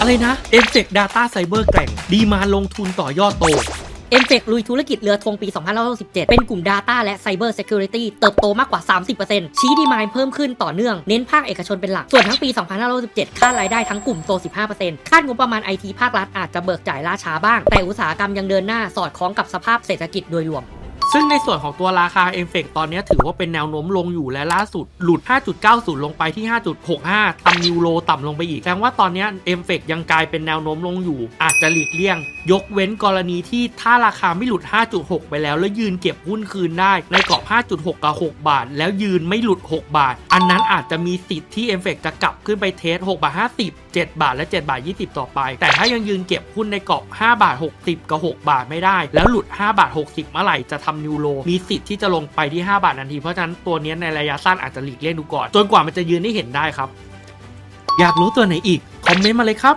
อะไรนะ m s e c Data Cyber แกร่ง ดีมาลงทุนต่อยอดโตเอ็มเฟกลุยธุรกิจเรือธงปี 2567 เป็นกลุ่ม Data และ Cyber Security เติบโตมากกว่า 30%ชี้ดีมายเพิ่มขึ้นต่อเนื่อง เน้นภาคเอกชนเป็นหลัก ส่วนทั้งปี 2567 คาดรายได้ทั้งกลุ่มโต 15%คาดงบประมาณ IT ภาครัฐอาจจะเบิกจ่ายล่าช้าบ้าง แต่อุตสาหกรรมยังเดินหน้าสอดคล้องกับสภาพเศรษฐกิจโดยรวม ซึ่งในส่วนของตัวราคาเอ m f e c ตอนนี้ถือว่าเป็นแนวโน้มลงอยู่และล่าสุดหลุด 5.90 ลงไปที่ 5.65ทำนิวโลต่ำลงไปอีกแสดงว่าตอนนี้เอ m f e c ยังกลายเป็นแนวโน้มลงอยู่ อาจจะหลีกเลี่ยง ยกเว้นกรณีที่ถ้าราคาไม่หลุด 5.6 ไปแล้ว แล้วยืนเก็บหุ้นคืนได้ ในกรอบ 5.6 กับ 6 บาท แล้วยืนไม่หลุด 6 บาท อันนั้นอาจจะมีสิทธิ์ที่เอ m f e c จะกลับขึ้นไปเทส 6 บาท 50 7 บาทและ 7 บาท 20 ต่อไป แต่ถ้ายังยืนเก็บหุ้นในกรอบ 5 บาท 60 กับ 6 บาทไม่ได้ แล้วหลุด 5 บาท 60 เมื่อไหร่จะทำยูโรมีสิทธิ์ที่จะลงไปที่ 5 บาททันที เพราะฉะนั้นตัวนี้ในระยะสั้นอาจจะหลีกเลี่ยงดูก่อน จนกว่ามันจะยืนให้เห็นได้ครับ อยากรู้ตัวไหนอีก คอมเมนต์มาเลยครับ